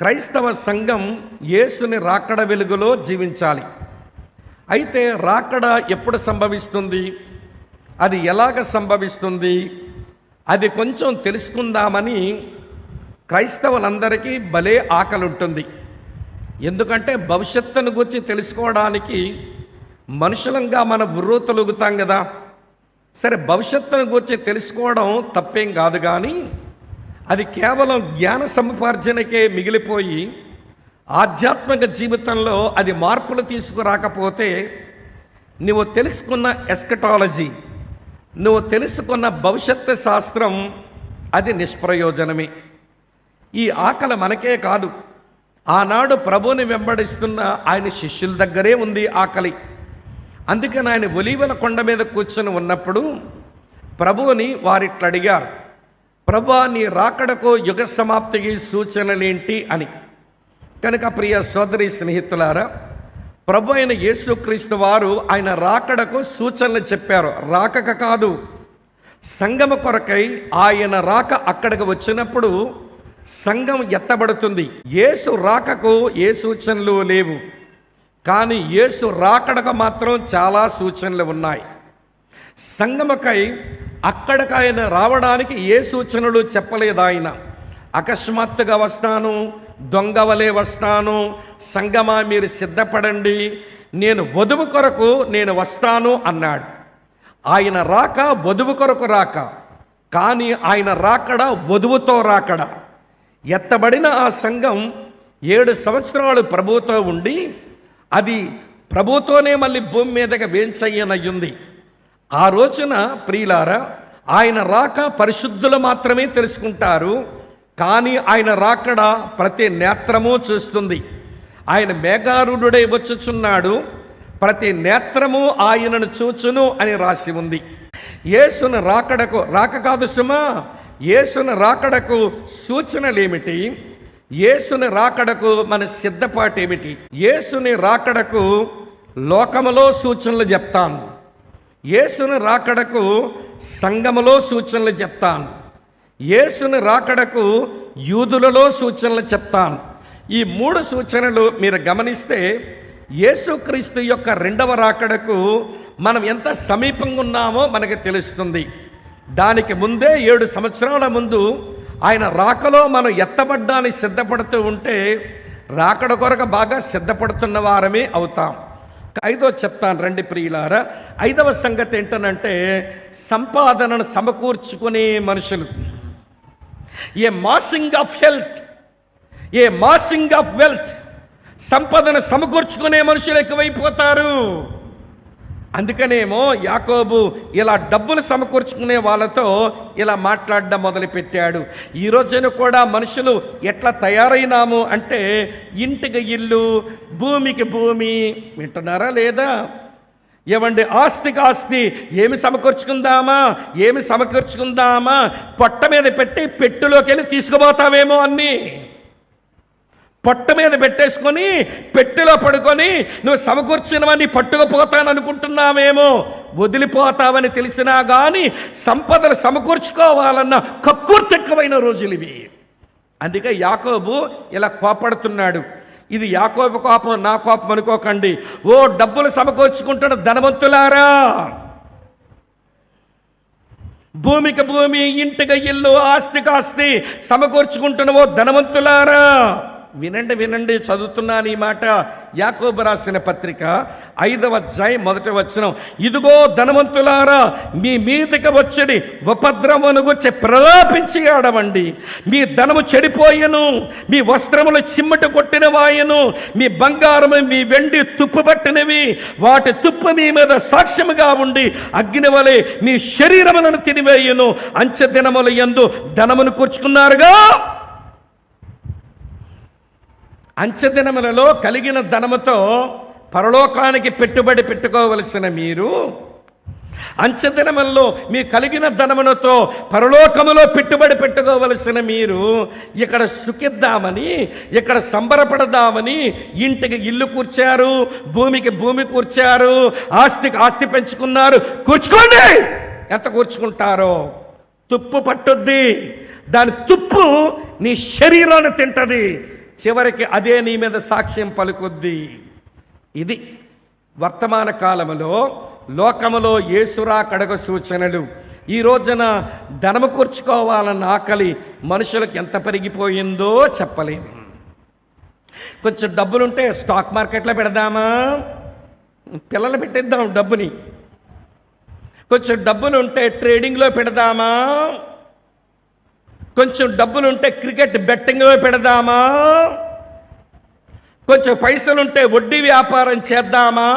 క్రైస్తవ సంఘం యేసుని రాకడ వెలుగులో జీవించాలి. అయితే రాకడ ఎప్పుడు సంభవిస్తుంది? అది ఎలాగ సంభవిస్తుంది? అది కొంచెం తెలుసుకుందామని క్రైస్తవులందరికీ భలే ఆకలి ఉంటుంది ఎందుకంటే భవిష్యత్తును గురించి తెలుసుకోవడానికి మనుషులంగా మన బుర్ర తొలుగుతాం కదా సరే భవిష్యత్తును గురించి తెలుసుకోవడం తప్పేం కాదు కానీ అది కేవలం జ్ఞాన సముపార్జనకే మిగిలిపోయి ఆధ్యాత్మిక జీవితంలో అది మార్పులు తీసుకురాకపోతే నువ్వు తెలుసుకున్న ఎస్కటాలజీ నువ్వు తెలుసుకున్న భవిష్యత్తు శాస్త్రం అది నిష్ప్రయోజనమే. ఈ ఆకలి మనకే కాదు. ఆనాడు ప్రభుని వెంబడిస్తున్న ఆయన శిష్యుల దగ్గరే ఉంది ఆకలి. అందుకని ఆయన ఒలీవల కొండ మీద కూర్చొని ఉన్నప్పుడు ప్రభువుని వారిట్లడిగారు. ప్రభా నీ రాకడకు యుగ సమాప్తికి సూచనలేంటి అని. కనుక ప్రియ సోదరి స్నేహితులారా ప్రభు అయిన యేసుక్రీస్తు వారు ఆయన రాకడకు సూచనలు చెప్పారు. రాకక కాదు సంగమ కొరకై ఆయన రాక అక్కడికి వచ్చినప్పుడు సంఘం ఎత్తబడుతుంది. యేసు రాకకు ఏ సూచనలు లేవు. కానీ యేసు రాకడకు మాత్రం చాలా సూచనలు ఉన్నాయి. సంగమకై అక్కడికి ఆయన రావడానికి ఏ సూచనలు చెప్పలేదు ఆయన. అకస్మాత్తుగా వస్తాను దొంగవలే వస్తాను సంగమా మీరు సిద్ధపడండి నేను వధువు కొరకు నేను వస్తాను అన్నాడు. ఆయన రాక వధువు కొరకు రాక. కానీ ఆయన రాకడ వధువుతో రాకడ. ఎత్తబడిన ఆ సంఘం ఏడు సంవత్సరాలు ప్రభువుతో ఉండి అది ప్రభుతోనే మళ్ళీ భూమి మీదగా వేంచయ్యనయ్యుంది. ఆ రోజున ప్రియులారా ఆయన రాక పరిశుద్ధులు మాత్రమే తెలుసుకుంటారు కానీ ఆయన రాకడ ప్రతి నేత్రము చూస్తుంది. ఆయన మేఘారుడై వచ్చుచున్నాడు ప్రతి నేత్రము ఆయనను చూచును అని రాసి ఉంది. యేసును రాకడకు రాక కాదు సుమా యేసును రాకడకు సూచనలేమిటి? యేసుని రాకడకు మన సిద్ధపాటు ఏమిటి యేసుని రాకడకు లోకములో సూచనలు చెప్తాను. యేసుని రాకడకు సంఘములో సూచనలు చెప్తాను. యేసును రాకడకు యూదులలో సూచనలు చెప్తాను. ఈ మూడు సూచనలు మీరు గమనిస్తే యేసుక్రీస్తు యొక్క రెండవ రాకడకు మనం ఎంత సమీపంగా ఉన్నామో మనకు తెలుస్తుంది. దానికి ముందే ఏడు సంవత్సరాల ముందు ఆయన రాకలో మనం ఎత్తబడ్డానికి సిద్ధపడుతూ ఉంటే రాకడ కొరకు బాగా సిద్ధపడుతున్న వారమే అవుతాం. ఐదో చెప్తాను రండి ప్రియులారా. ఐదవ సంగతి ఏంటనంటే సంపాదనను సమకూర్చుకునే మనుషులు. A massing of health a massing of wealth సంపదను సమకూర్చుకునే మనుషులు ఎక్కువైపోతారు. అందుకనేమో యాకోబు ఇలా డబ్బులు సమకూర్చుకునే వాళ్ళతో ఇలా మాట్లాడడం మొదలుపెట్టాడు. ఈ రోజున కూడా మనుషులు ఎట్లా తయారైనాము అంటే ఇంటికి ఇల్లు భూమికి భూమి వింటున్నారా లేదా? ఏమండి ఆస్తికి ఆస్తి ఏమి సమకూర్చుకుందామా ఏమి సమకూర్చుకుందామా పొట్ట మీద పెట్టి పెట్టులోకి వెళ్ళి తీసుకుపోతావేమో అన్నీ. పొట్ట మీద పెట్టేసుకొని పెట్టెలో పడుకొని నువ్వు సమకూర్చినవని పట్టుకుపోతాననుకుంటున్నావేమో వదిలిపోతావని తెలిసినా కానీ సంపదలు సమకూర్చుకోవాలన్న కక్కుర్తక్కువైన రోజులు ఇవి. అందుకే యాకోబు ఇలా కోపడుతున్నాడు. ఇది యాకోబు కోపం నా కోపం అనుకోకండి. ఓ డబ్బులు సమకూర్చుకుంటున్న ధనవంతులారా! భూమికి భూమి ఇంటికి ఇల్లు ఆస్తికి ఆస్తి సమకూర్చుకుంటున్న ఓ ధనవంతులారా! వినండి వినండి చదువుతున్నాను ఈ మాట. యాకోబు రాసిన పత్రిక ఐదవ అధ్యాయం మొదటి వచనం. ఇదిగో ధనవంతులారా మీ మీదకి వచ్చడి ఉపద్రవను గుచ్చి ప్రలాపించి ఆడవండి. మీ ధనము చెడిపోయెను మీ వస్త్రములు చిమ్మట కొట్టిన వాయను మీ బంగారము మీ వెండి తుప్పు పట్టినవి. వాటి తుప్పు మీ మీద సాక్ష్యముగా ఉండి అగ్ని వలె మీ శరీరములను తినివేయును. అంచె దినముల ఎందు ధనమును కూర్చుకున్నారుగా. అంచెదినములలో కలిగిన ధనముతో పరలోకానికి పెట్టుబడి పెట్టుకోవలసిన మీరు అంచెదినములలో మీ కలిగిన ధనములతో పరలోకములో పెట్టుబడి పెట్టుకోవలసిన మీరు ఇక్కడ సుఖిద్దామని ఇక్కడ సంబరపడదామని ఇంటికి ఇల్లు కూర్చారు భూమికి భూమి కూర్చారు ఆస్తికి ఆస్తి పెంచుకున్నారు. కూర్చుకోండి! ఎంత కూర్చుకుంటారో? తుప్పు పట్టుద్ది. దాని తుప్పు నీ శరీరాన్ని తింటది. చివరికి అదే నీ మీద సాక్ష్యం పలుకుద్ది. ఇది వర్తమాన కాలంలో లోకములో యేసురా కడగ సూచనలు. ఈ రోజున ధనము కూర్చుకోవాలన్న ఆకలి మనుషులకు ఎంత పెరిగిపోయిందో చెప్పలేము కొంచెం డబ్బులుంటే స్టాక్ మార్కెట్లో పెడదామా? పిల్లలు పెట్టిద్దాం డబ్బుని. కొంచెం డబ్బులుంటే ట్రేడింగ్లో పెడదామా? కొంచెం డబ్బులుంటే క్రికెట్ బెట్టింగ్లో పెడదామా? కొంచెం పైసలుంటే వడ్డీ వ్యాపారం చేద్దామా?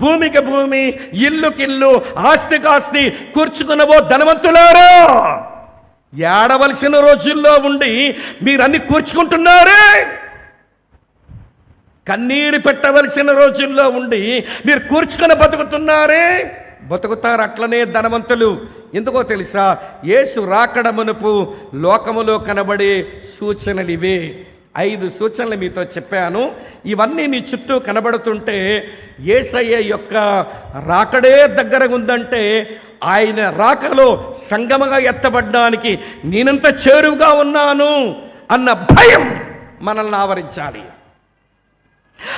భూమికి భూమి ఇల్లుకిల్లు ఆస్తికి ఆస్తి కూర్చుకున్నవో ధనవంతులారా? ఏడవలసిన రోజుల్లో ఉండి మీరన్నీ కూర్చుకుంటున్నారే? కన్నీరు పెట్టవలసిన రోజుల్లో ఉండి మీరు కూర్చుకొని బతుకుతున్నారే? బతుకుతారు అట్లనే ధనవంతులు. ఎందుకో తెలుసా? యేసు రాకడ మునుపు లోకములో కనబడే సూచనలు ఇవే ఐదు సూచనలు మీతో చెప్పాను. ఇవన్నీ నీ చుట్టూ కనబడుతుంటే ఏసయ్య యొక్క రాకడే దగ్గర ఉందంటే ఆయన రాకలో సంగమగా ఎత్తబడ్డానికి నేనంత చేరువుగా ఉన్నాను అన్న భయం మనల్ని ఆవరించాలి.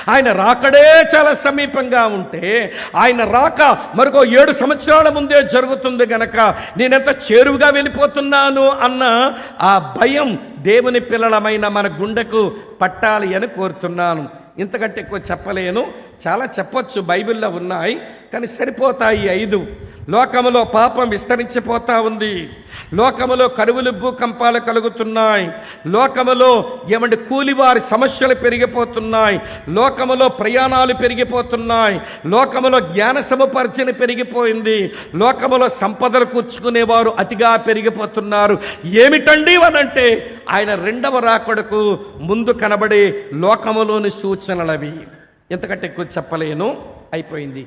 ఆయన రాకడే చాలా సమీపంగా ఉంటే ఆయన రాక మరొక ఏడు సంవత్సరాల ముందే జరుగుతుంది గనక నేనెంత చేరువుగా వెళ్ళిపోతున్నాను అన్న ఆ భయం దేవుని పిల్లలమైన మన గుండెకు పట్టాలి అని కోరుతున్నాను. ఇంతకంటే ఎక్కువ చెప్పలేను. చాలా చెప్పొచ్చు బైబిల్లో ఉన్నాయి కానీ సరిపోతాయి ఐదు. లోకములో పాపం విస్తరించిపోతా ఉంది. లోకములో కరువులు భూకంపాలు కలుగుతున్నాయి. లోకములో ఏమంటే కూలివారి సమస్యలు పెరిగిపోతున్నాయి. లోకములో ప్రయాణాలు పెరిగిపోతున్నాయి. లోకములో జ్ఞాన సముపర్చన పెరిగిపోయింది. లోకములో సంపదలు కూర్చుకునేవారు అతిగా పెరిగిపోతున్నారు. ఏమిటండి అనంటే ఆయన రెండవ రాకడకు ముందు కనబడే లోకములోని సూచనలవి. ఎంతకంటే ఎక్కువ చెప్పలేను. అయిపోయింది.